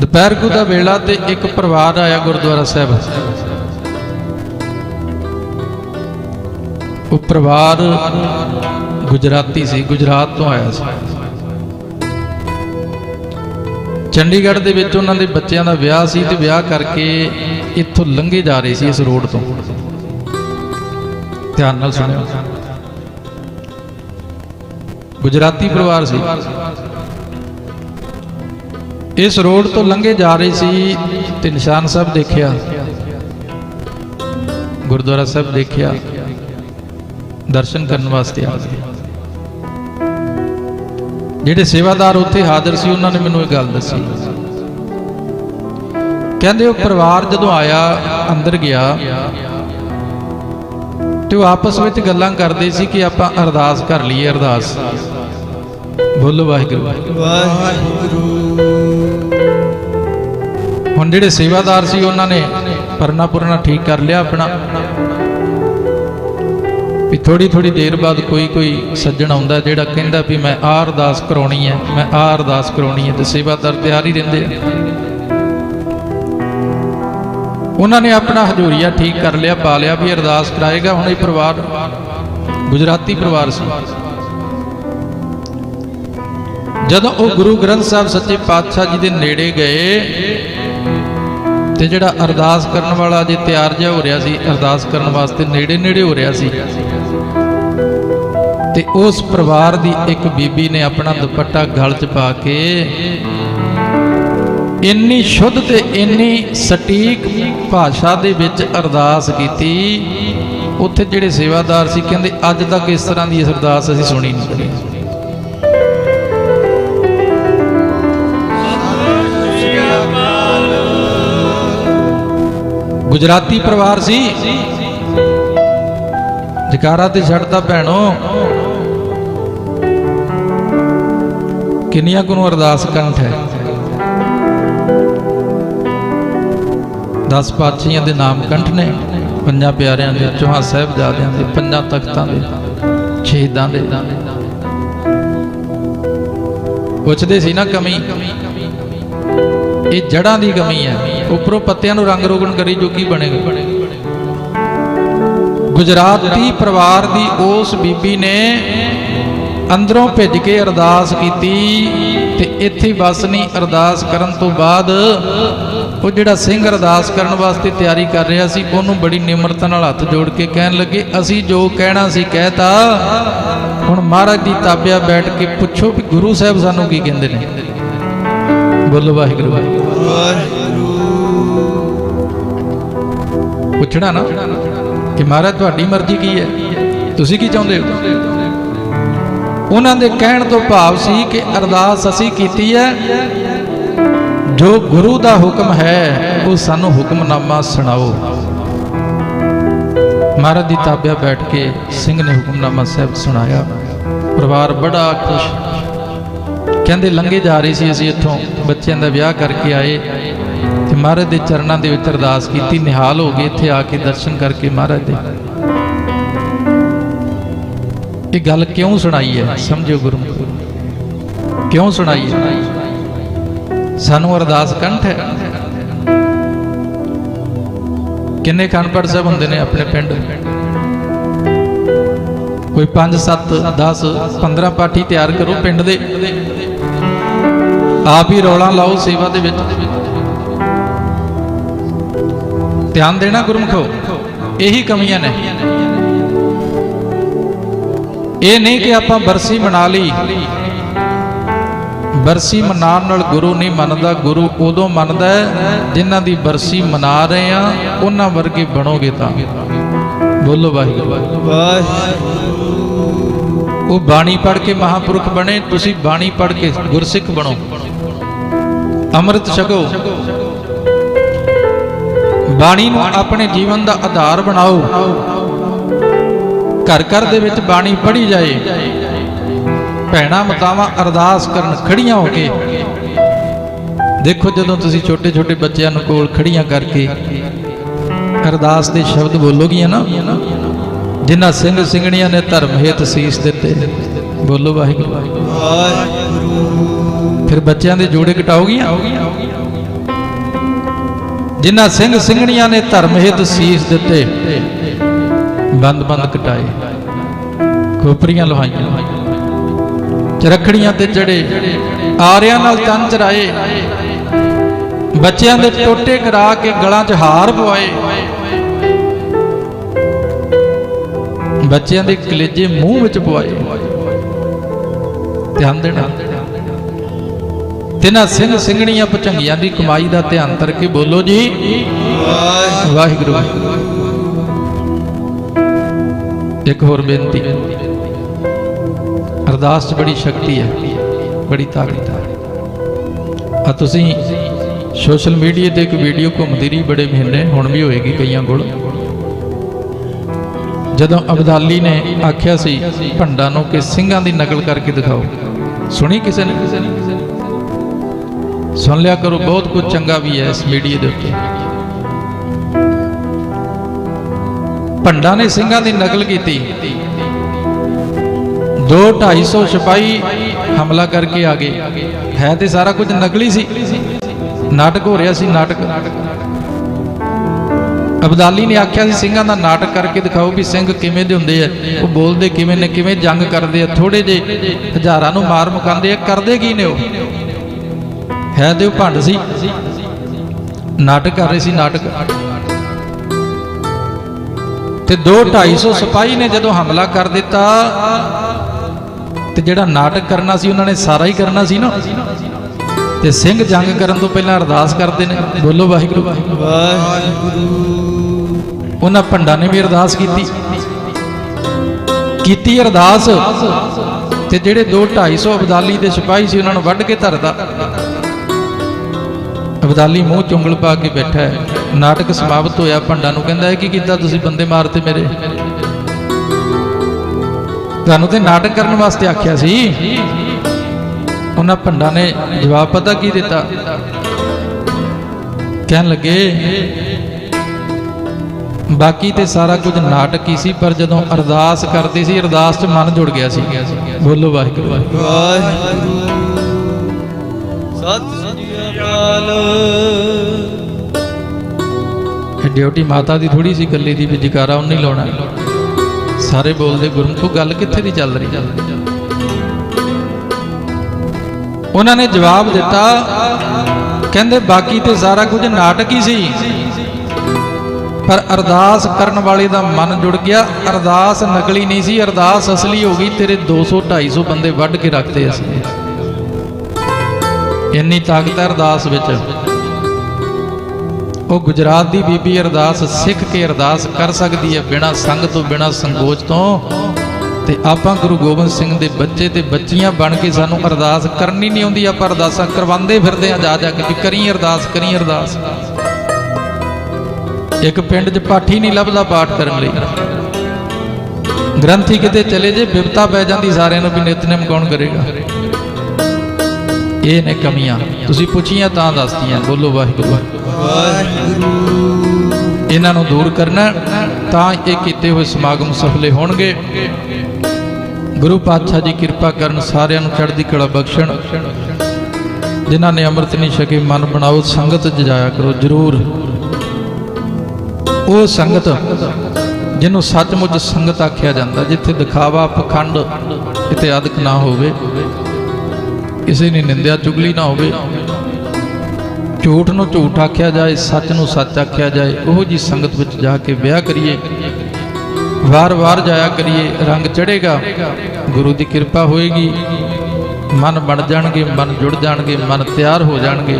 ਦੁਪਹਿਰ ਕੁ ਦਾ ਵੇਲਾ ਤੇ ਇੱਕ ਪਰਿਵਾਰ ਆਇਆ ਗੁਰਦੁਆਰਾ ਸਾਹਿਬ। ਉਹ ਪਰਿਵਾਰ ਗੁਜਰਾਤੀ ਸੀ, ਗੁਜਰਾਤ ਤੋਂ ਆਇਆ ਸੀ। ਚੰਡੀਗੜ੍ਹ ਦੇ ਵਿੱਚ ਉਹਨਾਂ ਦੇ ਬੱਚਿਆਂ ਦਾ ਵਿਆਹ ਸੀ ਤੇ ਵਿਆਹ ਕਰਕੇ ਇੱਥੋਂ ਲੰਘੇ ਜਾ ਰਹੇ ਸੀ ਇਸ ਰੋਡ ਤੋਂ। ਧਿਆਨ ਨਾਲ ਸੁਣਿਓ। ਗੁਜਰਾਤੀ ਪਰਿਵਾਰ ਸੀ। ਇਸ ਰੋਡ ਤੋਂ ਲੰਘੇ ਜਾ ਰਹੇ ਸੀ ਤੇ ਨਿਸ਼ਾਨ ਸਾਹਿਬ ਦੇਖਿਆ। ਗੁਰਦੁਆਰਾ ਸਾਹਿਬ ਦੇਖਿਆ। ਦਰਸ਼ਨ ਕਰਨ ਵਾਸਤੇ ਆ ਗਏ। ਜਿਹੜੇ ਸੇਵਾਦਾਰ ਉੱਥੇ ਹਾਜ਼ਰ ਸੀ, ਉਹਨਾਂ ਨੇ ਮੈਨੂੰ ਇਹ ਗੱਲ ਦੱਸੀ। ਕਹਿੰਦੇ ਉਹ ਪਰਿਵਾਰ ਜਦੋਂ ਆਇਆ, ਅੰਦਰ ਗਿਆ, ਤੇ ਉਹ ਆਪਸ ਵਿੱਚ ਗੱਲਾਂ ਕਰਦੇ ਸੀ ਕਿ ਆਪਾਂ ਅਰਦਾਸ ਕਰ ਲਈਏ, ਅਰਦਾਸ। ਬੋਲੋ ਵਾਹਿਗੁਰੂ। ਹੁਣ ਜਿਹੜੇ ਸੇਵਾਦਾਰ ਸੀ ਉਹਨਾਂ ਨੇ ਪਰਨਾ ਪੁਰਨਾ ਠੀਕ ਕਰ ਲਿਆ ਆਪਣਾ। ਵੀ ਥੋੜੀ ਥੋੜੀ ਦੇਰ ਬਾਅਦ ਕੋਈ ਕੋਈ ਸੱਜਣ ਆਉਂਦਾ ਜਿਹੜਾ ਕਹਿੰਦਾ ਵੀ ਮੈਂ ਆਹ ਅਰਦਾਸ ਕਰਾਉਣੀ ਹੈ, ਮੈਂ ਆਹ ਅਰਦਾਸ ਕਰਾਉਣੀ ਹੈ ਤੇ ਸੇਵਾਦਾਰ ਤਿਆਰ ਹੀ ਰਹਿੰਦੇ ਆ। ਉਹਨਾਂ ਨੇ ਆਪਣਾ ਹਜੂਰੀਆ ਠੀਕ ਕਰ ਲਿਆ, ਪਾ ਲਿਆ ਵੀ ਅਰਦਾਸ ਕਰਾਏਗਾ ਹੁਣ ਇਹ ਪਰਿਵਾਰ, ਗੁਜਰਾਤੀ ਪਰਿਵਾਰ ਸੀ। ਜਦੋਂ ਉਹ ਗੁਰੂ ਗ੍ਰੰਥ ਸਾਹਿਬ ਸੱਚੇ ਪਾਤਸ਼ਾਹ ਜੀ ਦੇ ਨੇੜੇ ਗਏ ਤੇ ਜਿਹੜਾ ਅਰਦਾਸ ਕਰਨ ਵਾਲਾ ਜੇ ਤਿਆਰ ਜਿਹਾ ਹੋ ਰਿਹਾ ਸੀ, ਅਰਦਾਸ ਕਰਨ ਵਾਸਤੇ ਨੇੜੇ ਨੇੜੇ ਹੋ ਰਿਹਾ ਸੀ। ਤੇ ਉਸ ਪਰਿਵਾਰ ਦੀ ਇੱਕ ਬੀਬੀ ਨੇ ਆਪਣਾ ਦੁਪੱਟਾ ਗਲ 'ਚ ਪਾ ਕੇ ਇੰਨੀ ਸ਼ੁੱਧ ਤੇ ਇੰਨੀ ਸਟੀਕ ਭਾਸ਼ਾ ਦੇ ਵਿੱਚ ਅਰਦਾਸ ਕੀਤੀ। ਉੱਥੇ ਜਿਹੜੇ ਸੇਵਾਦਾਰ ਸੀ, ਕਹਿੰਦੇ ਅੱਜ ਤੱਕ ਇਸ ਤਰ੍ਹਾਂ ਦੀ ਅਰਦਾਸ ਅਸੀਂ ਸੁਣੀ ਨਹੀਂ। ਗੁਜਰਾਤੀ ਪਰਿਵਾਰ ਸੀ। ਜਕਾਰਾ ਤੇ ਛੱਡਦਾ ਭੈਣੋ। ਕਿੰਨੀਆਂ ਕੁ ਨੂੰ ਅਰਦਾਸ ਕੰਠ ਹੈ? 10 ਪਾਤਸ਼ਾਹੀਆਂ ਦੇ ਨਾਮ ਕੰਠ ਨੇ। ਪੰਜਾਂ ਪਿਆਰਿਆਂ ਦੇ, ਚੌਹਾਂ ਸਾਹਿਬਜ਼ਾਦਿਆਂ ਦੇ, ਪੰਜਾਂ ਤਖਤਾਂ ਦੇ, ਸ਼ਹੀਦਾਂ ਦੇ। ਪੁੱਛਦੇ ਸੀ ਨਾ ਕਮੀ, ਇਹ ਜੜਾਂ ਦੀ ਕਮੀ ਹੈ। ਉੱਪਰੋਂ ਪੱਤਿਆਂ ਨੂੰ ਰੰਗ ਰੋਗਨ ਕਰੀ ਜੋ ਕੀ ਬਣੇਗਾ। ਗੁਜਰਾਤੀ ਪਰਿਵਾਰ ਦੀ ਉਸ ਬੀਬੀ ਨੇ ਅੰਦਰੋਂ ਭਿੱਜ ਕੇ ਅਰਦਾਸ ਕੀਤੀ ਤੇ ਇੱਥੇ ਬਸ ਨਹੀਂ ਅਰਦਾਸ ਕਰਨ ਤੋਂ ਬਾਅਦ ਉਹ ਜਿਹੜਾ ਸਿੰਘ ਅਰਦਾਸ ਕਰਨ ਵਾਸਤੇ ਤਿਆਰੀ ਕਰ ਰਿਹਾ ਸੀ ਉਹਨੂੰ ਬੜੀ ਨਿਮਰਤਾ ਨਾਲ ਹੱਥ ਜੋੜ ਕੇ ਕਹਿਣ ਲੱਗੇ ਅਸੀਂ ਜੋ ਕਹਿਣਾ ਸੀ ਕਹਿਤਾ ਹੁਣ ਮਹਾਰਾਜ ਦੀ ਤਾਬਿਆ ਬੈਠ ਕੇ ਪੁੱਛੋ ਵੀ ਗੁਰੂ ਸਾਹਿਬ ਸਾਨੂੰ ਕੀ ਕਹਿੰਦੇ ਨੇ? ਬੋਲੋ ਵਾਹਿਗੁਰੂ। ਪੁੱਛਣਾ ਨਾ ਕਿ ਮਹਾਰਾਜ, ਤੁਹਾਡੀ ਮਰਜ਼ੀ ਕੀ ਹੈ? ਤੁਸੀਂ ਕੀ ਚਾਹੁੰਦੇ ਹੋ? ਉਹਨਾਂ ਦੇ ਕਹਿਣ ਤੋਂ ਭਾਵ ਸੀ ਕਿ ਅਰਦਾਸ ਅਸੀਂ ਕੀਤੀ ਹੈ। ਜੋ ਗੁਰੂ ਦਾ ਹੁਕਮ ਹੈ, ਉਹ ਸਾਨੂੰ ਹੁਕਮਨਾਮਾ ਸੁਣਾਓ। ਮਹਾਰਾਜ ਦੀ ਤਾਬਿਆ ਬੈਠ ਕੇ ਸਿੰਘ ਨੇ ਹੁਕਮਨਾਮਾ ਸਾਹਿਬ ਸੁਣਾਇਆ। ਪਰਿਵਾਰ ਬੜਾ ਖੁਸ਼। ਕਹਿੰਦੇ, ਲੰਘੇ ਜਾ ਰਹੇ ਸੀ ਅਸੀਂ ਇੱਥੋਂ। ਬੱਚਿਆਂ ਦਾ ਵਿਆਹ ਕਰਕੇ ਆਏ। ਮਹਾਰਾਜ ਦੇ ਚਰਨਾਂ ਦੇ ਵਿੱਚ ਅਰਦਾਸ ਕੀਤੀ, ਨਿਹਾਲ ਹੋ ਗਏ ਇੱਥੇ ਆ ਕੇ ਦਰਸ਼ਨ ਕਰਕੇ ਮਹਾਰਾਜ ਦੇ। ਇਹ ਗੱਲ ਕਿਉਂ ਸੁਣਾਈ ਹੈ? ਸਮਝਿਓ ਗੁਰੂ ਕਿਉਂ ਸੁਣਾਈ ਹੈ? ਸਾਨੂੰ ਅਰਦਾਸ ਕੰਠ ਹੈ। ਕਿੰਨੇ ਖੰਡਪੜ ਸਾਹਿਬ ਹੁੰਦੇ ਨੇ ਆਪਣੇ ਪਿੰਡ? ਕੋਈ 5 7 10 15 ਪਾਠੀ ਤਿਆਰ ਕਰੋ ਪਿੰਡ ਦੇ। ਆਪ ਹੀ ਰੌਲਾ ਲਾਓ ਸੇਵਾ ਦੇ ਵਿੱਚ। ਧਿਆਨ ਦੇਣਾ ਗੁਰਮਖੋ, ਇਹੀ ਕਮੀਆਂ ਨੇ। ਇਹ ਨਹੀਂ ਕਿ ਆਪਾਂ ਬਰਸੀ ਮਨਾ ਲਈ। ਬਰਸੀ ਮਨਾਉਣ ਨਾਲ ਗੁਰੂ ਨਹੀਂ ਮੰਨਦਾ। ਗੁਰੂ ਉਦੋਂ ਮੰਨਦਾ ਜਿਨ੍ਹਾਂ ਦੀ ਬਰਸੀ ਮਨਾ ਰਹੇ ਆ ਉਹਨਾਂ ਵਰਗੇ ਬਣੋਗੇ ਤਾਂ। ਬੋਲੋ ਵਾਹਿਗੁਰੂ। ਉਹ ਬਾਣੀ ਪੜ੍ਹ ਕੇ ਮਹਾਪੁਰਖ ਬਣੇ, ਤੁਸੀਂ ਬਾਣੀ ਪੜ੍ਹ ਕੇ ਗੁਰਸਿੱਖ ਬਣੋ। ਅੰਮ੍ਰਿਤ ਛਕੋ। ਬਾਣੀ ਨੂੰ ਆਪਣੇ ਜੀਵਨ ਦਾ ਆਧਾਰ ਬਣਾਓ। ਘਰ ਘਰ ਦੇ ਵਿੱਚ ਬਾਣੀ ਪੜ੍ਹੀ ਜਾਏ। ਭੈਣਾ ਮਤਾਵਾਂ ਅਰਦਾਸ ਕਰਨ ਖੜੀਆਂ ਹੋ ਕੇ। ਦੇਖੋ ਜਦੋਂ ਤੁਸੀਂ ਛੋਟੇ ਛੋਟੇ ਬੱਚਿਆਂ ਨੂੰ ਕੋਲ ਖੜੀਆਂ ਕਰਕੇ ਅਰਦਾਸ ਦੇ ਸ਼ਬਦ ਬੋਲੋਗੀਆਂ ਨਾ ਜਿਨ੍ਹਾਂ ਸਿੰਘ ਸਿੰਘਣੀਆਂ ਨੇ ਧਰਮ ਹੇਤ ਸੀਸ ਦਿੱਤੇ ਬੋਲੋ ਵਾਹਿਗੁਰੂ। ਫਿਰ ਬੱਚਿਆਂ ਦੇ ਜੋੜੇ ਘਟਾਓਗੀਆਂ ਜਿਨ੍ਹਾਂ ਸਿੰਘ ਸਿੰਘਣੀਆਂ ਨੇ ਧਰਮ ਹਿਤ ਸੀਸ ਦਿੱਤੇ, ਬੰਦ ਬੰਦ ਕਟਾਏ, ਖੋਪਰੀਆਂ ਲਵਾਈਆਂ ਚਰਖੜੀਆਂ ਤੇ ਚੜੇ, ਆਰਿਆਂ ਨਾਲ ਤਨ ਚਰਾਏ ਬੱਚਿਆਂ ਦੇ ਟੋਟੇ ਕਰਾ ਕੇ ਗਲਾਂ 'ਚ ਹਾਰ ਪਵਾਏ, ਬੱਚਿਆਂ ਦੇ ਕਲੇਜੇ ਮੂੰਹ ਵਿੱਚ ਪਵਾਏ, ਧਿਆਨ ਦੇਣਾ। ਤਿਨਾ ਸਿੰਘ ਸਿੰਘਣੀਆਂ ਪਚੰਗੀਆਂ ਦੀ ਕਮਾਈ ਦਾ ਧਿਆਨ ਤਰ ਕੇ ਬੋਲੋ ਜੀ। ਵਾਹਿਗੁਰੂ। ਇੱਕ ਹੋਰ ਬੇਨਤੀ। ਅਰਦਾਸ 'ਚ ਬੜੀ ਸ਼ਕਤੀ ਹੈ, ਬੜੀ ਤਾਕਤ ਹੈ। ਆ ਤੁਸੀਂ ਸੋਸ਼ਲ ਮੀਡੀਆ ਤੇ ਇੱਕ ਵੀਡੀਓ ਘੁੰਮਦੀ ਰਹੀ, ਬੜੇ ਮਹੀਨੇ, ਹੁਣ ਵੀ ਹੋਏਗੀ ਕਈਆਂ ਕੋਲ। ਜਦੋਂ ਅਬਦਾਲੀ ਨੇ ਆਖਿਆ ਸੀ ਭੰਡਾ ਨੂੰ ਕਿ ਸਿੰਘਾਂ ਦੀ ਨਕਲ ਕਰਕੇ ਦਿਖਾਓ। ਸੁਣੀ ਕਿਸੇ ਨੇ? ਸੁਣ ਲਿਆ ਕਰੋ, ਬਹੁਤ ਕੁਝ ਚੰਗਾ ਵੀ ਹੈ ਇਸ ਮੀਡੀਆ ਦੇ ਉੱਤੇ। ਭੰਡਾਂ ਨੇ ਸਿੰਘਾਂ ਦੀ ਨਕਲ ਕੀਤੀ। 2 250 ਸਿਪਾਹੀ ਹਮਲਾ ਕਰਕੇ ਆ ਗਏ। ਹੈ ਤੇ ਸਾਰਾ ਕੁਝ ਨਕਲੀ ਸੀ। ਨਾਟਕ ਹੋ ਰਿਹਾ ਸੀ, ਨਾਟਕ। ਅਬਦਾਲੀ ਨੇ ਆਖਿਆ ਸੀ, ਸਿੰਘਾਂ ਦਾ ਨਾਟਕ ਕਰਕੇ ਦਿਖਾਓ ਵੀ ਸਿੰਘ ਕਿਵੇਂ ਦੇ ਹੁੰਦੇ ਆ। ਉਹ ਬੋਲਦੇ ਕਿਵੇਂ ਨੇ, ਕਿਵੇਂ ਜੰਗ ਕਰਦੇ ਆ। ਥੋੜੇ ਜੇ ਹਜ਼ਾਰਾਂ ਨੂੰ ਮਾਰ ਮੁਕਾਉਂਦੇ ਆ। ਕਰਦੇ ਕੀ ਨੇ ਉਹ? ਹੈ ਤੇ ਉਹ ਭੰਡ ਸੀ। ਨਾਟਕ ਕਰ ਰਹੇ ਸੀ ਨਾਟਕ। ਤੇ 2 250 ਸਿਪਾਹੀ ਨੇ ਜਦੋਂ ਹਮਲਾ ਕਰ ਦਿੱਤਾ ਤੇ ਜਿਹੜਾ ਨਾਟਕ ਕਰਨਾ ਸੀ ਉਹਨਾਂ ਨੇ ਸਾਰਾ ਹੀ ਕਰਨਾ ਸੀ ਨਾ। ਤੇ ਸਿੰਘ ਜੰਗ ਕਰਨ ਤੋਂ ਪਹਿਲਾਂ ਅਰਦਾਸ ਕਰਦੇ ਨੇ ਬੋਲੋ ਵਾਹਿਗੁਰੂ। ਉਹਨਾਂ ਭੰਡਾਂ ਨੇ ਵੀ ਅਰਦਾਸ ਕੀਤੀ। ਕੀਤੀ ਅਰਦਾਸ। ਤੇ ਜਿਹੜੇ 2 250 ਅਬਦਾਲੀ ਦੇ ਸਿਪਾਹੀ ਸੀ ਉਹਨਾਂ ਨੂੰ ਵੱਢ ਕੇ ਧਰਦਾ ਅਬਦਾਲੀ ਮੂੰਹ ਚੁੰਗਲ ਪਾ ਕੇ ਬੈਠਾ ਹੈ। ਨਾਟਕ ਸਮਾਪਤ ਹੋਇਆ, ਭੰਡਾਂ ਨੂੰ ਕਹਿੰਦਾ ਹੈ ਕੀ ਕੀਤਾ ਤੁਸੀਂ ਬੰਦੇ ਮਾਰਤੇ ਮੇਰੇ। ਤੁਹਾਨੂੰ ਤੇ ਨਾਟਕ ਕਰਨ ਵਾਸਤੇ ਆਖਿਆ ਸੀ। ਉਹਨਾਂ ਭੰਡਾਂ ਨੇ ਜਵਾਬ ਪਤਾ ਕੀ ਦਿੱਤਾ? ਕਹਿਣ ਲੱਗੇ, ਬਾਕੀ ਤੇ ਸਾਰਾ ਕੁਝ ਨਾਟਕ ਹੀ ਸੀ, ਪਰ ਜਦੋਂ ਅਰਦਾਸ ਕਰਦੇ ਸੀ, ਅਰਦਾਸ 'ਚ ਮਨ ਜੁੜ ਗਿਆ ਸੀ। ਬੋਲੋ ਵਾਹਿਗੁਰੂ। ਵਾਹਿਗੁਰੂ। ਸਤਿ ਸ੍ਰੀ ਅਕਾਲ ਡਿਊਟੀ ਮਾਤਾ ਦੀ ਥੋੜੀ ਸੀ ਇਕੱਲੇ ਦੀ ਵੀ ਜਕਾਰਾ ਉਹਨੇ ਹੀ ਲਾਉਣਾ। ਸਾਰੇ ਬੋਲਦੇ ਗੁਰਮੁਖੋ, ਗੱਲ ਕਿੱਥੇ ਦੀ ਚੱਲ ਰਹੀ? ਉਹਨਾਂ ਨੇ ਜਵਾਬ ਦਿੱਤਾ, ਕਹਿੰਦੇ ਬਾਕੀ ਤੇ ਸਾਰਾ ਕੁਝ ਨਾਟਕ ਹੀ ਸੀ। ਪਰ ਅਰਦਾਸ ਕਰਨ ਵਾਲੇ ਦਾ ਮਨ ਜੁੜ ਗਿਆ। ਅਰਦਾਸ ਨਕਲੀ ਨਹੀਂ ਸੀ, ਅਰਦਾਸ ਅਸਲੀ ਹੋ ਗਈ, ਤੇਰੇ 200 250 ਬੰਦੇ ਵੱਢ ਕੇ ਰੱਖਦੇ ਅਸੀਂ। ਇੰਨੀ ਤਾਕਤ ਹੈ ਅਰਦਾਸ ਵਿੱਚ। ਉਹ ਗੁਜਰਾਤ ਦੀ ਬੀਬੀ ਅਰਦਾਸ ਸਿੱਖ ਕੇ ਅਰਦਾਸ ਕਰ ਸਕਦੀ ਹੈ ਬਿਨਾਂ ਸੰਗ ਤੋਂ, ਬਿਨਾਂ ਸੰਕੋਚ ਤੋਂ। ਤੇ ਆਪਾਂ ਗੁਰੂ ਗੋਬਿੰਦ ਸਿੰਘ ਦੇ ਬੱਚੇ ਤੇ ਬੱਚੀਆਂ ਬਣ ਕੇ ਸਾਨੂੰ ਅਰਦਾਸ ਕਰਨੀ ਨਹੀਂ ਆਉਂਦੀ, ਆਪਾਂ ਅਰਦਾਸਾਂ ਕਰਵਾਉਂਦੇ ਫਿਰਦੇ ਆ ਜਾ ਜਾ ਕੇ ਵੀ ਕਰੀ ਅਰਦਾਸ ਕਰੀ ਅਰਦਾਸ। ਇੱਕ ਪਿੰਡ 'ਚ ਪਾਠੀ ਨਹੀਂ ਲੱਭਦਾ ਪਾਠ ਕਰਨ ਲਈ। ਗ੍ਰੰਥੀ ਕਿਤੇ ਚਲੇ ਜੇ, ਬਿਪਤਾ ਪੈ ਜਾਂਦੀ ਸਾਰਿਆਂ ਨੂੰ ਵੀ ਨਿਤਨੇਮ ਕੌਣ ਕਰੇਗਾ? ਇਹ ਨੇ ਕਮੀਆਂ। ਤੁਸੀਂ ਪੁੱਛੀਆਂ ਤਾਂ ਦੱਸਦੀਆਂ, ਬੋਲੋ ਵਾਹਿਗੁਰੂ। ਵਾਹਿਗੁਰੂ ਇਹਨਾਂ ਨੂੰ ਦੂਰ ਕਰਨਾ, ਤਾਂ ਇਹ ਕੀਤੇ ਹੋਏ ਸਮਾਗਮ ਸਫਲੇ ਹੋਣਗੇ। ਗੁਰੂ ਪਾਤਸ਼ਾਹ ਜੀ ਕਿਰਪਾ ਕਰਨ ਸਾਰਿਆਂ ਨੂੰ ਚੜ੍ਹਦੀ ਕਲਾ ਬਖਸ਼ਣ। ਜਿਨ੍ਹਾਂ ਨੇ ਅੰਮ੍ਰਿਤ ਨਹੀਂ ਛਕੇ, ਮਨ ਬਣਾਓ, ਸੰਗਤ ਜਜਾਇਆ ਕਰੋ, ਜਰੂਰ। ਉਹ ਸੰਗਤ ਜਿਹਨੂੰ ਸੱਚਮੁੱਚ ਸੰਗਤ ਆਖਿਆ ਜਾਂਦਾ, ਜਿੱਥੇ ਦਿਖਾਵਾ, ਪਖੰਡ ਇਤੇ ਨਾ ਹੋਵੇ। ਕਿਸੇ ਦੀ ਨਿੰਦਿਆ ਚੁਗਲੀ ਨਾ ਹੋਵੇ। ਝੂਠ ਨੂੰ ਝੂਠ ਆਖਿਆ ਜਾਏ, ਸੱਚ ਨੂੰ ਸੱਚ ਆਖਿਆ ਜਾਏ, ਉਹ ਜੀ ਸੰਗਤ ਵਿੱਚ ਜਾ ਕੇ ਵਿਆਹ ਕਰੀਏ। ਵਾਰ-ਵਾਰ ਜਾਇਆ ਕਰੀਏ, ਰੰਗ ਚੜੇਗਾ ਗੁਰੂ ਦੀ ਕਿਰਪਾ ਹੋਏਗੀ। ਮਨ ਬਣ ਜਾਣਗੇ, ਮਨ ਜੁੜ ਜਾਣਗੇ, ਮਨ ਤਿਆਰ ਹੋ ਜਾਣਗੇ।